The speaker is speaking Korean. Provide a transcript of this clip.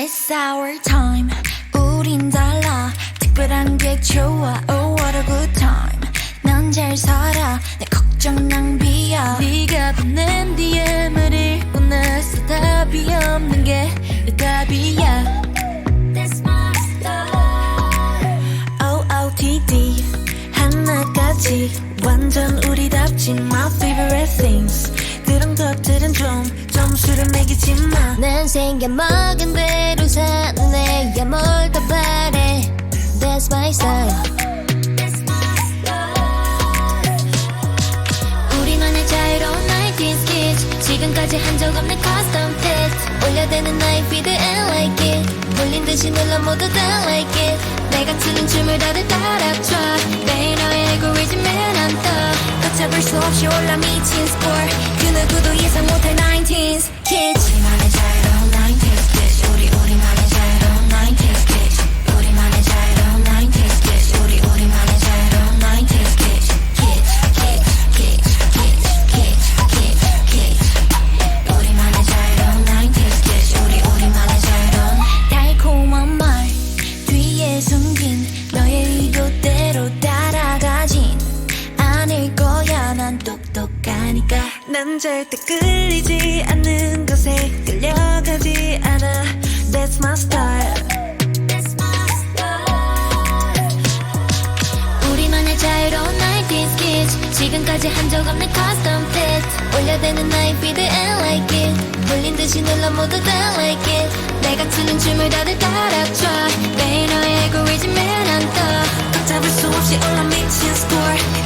It's our time. 우린 달라. 특별한 게 좋아. Oh what a good time. 난잘 살아. 내 걱정 낭비야. 네가 보낸 DM을 읽고 나서 답이 없는 게 답이야. That's my style OOTD 하나까지. 완전 우리답지. My favorite things. 그런 것들은 좀 점수를 매기지만 난 생겨 먹은 대 로 사네 야뭘더 바래. That's my style. 우리만의 자유로운 90s kids. 지금까지 한 적 없는 custom fit 올려대는 나의 feed and like it. 몰린 듯이 눌러 모두 다 like it. 내가 트는 춤을 다들 따라춰 매일 너의 알고리즘에 난떠 걷잡을 수 없이 올라 미친 score 그 누구도 예상 못할 19s kids 난 똑똑하니까 난 절대 끌리지 않는 것에 끌려가지 않아. That's my style. That's my style. 우리만의 자유로운 90s kids 지금까지 한 적 없는 custom fit 올려대는 나의 feed and like it. 몰린 듯이 눌러 모두 다 like it. 내가 트는 춤을 다들 따라춰 매일 너의 알고리즘에 난떠. 걷잡을 수 없이 올라 미친 그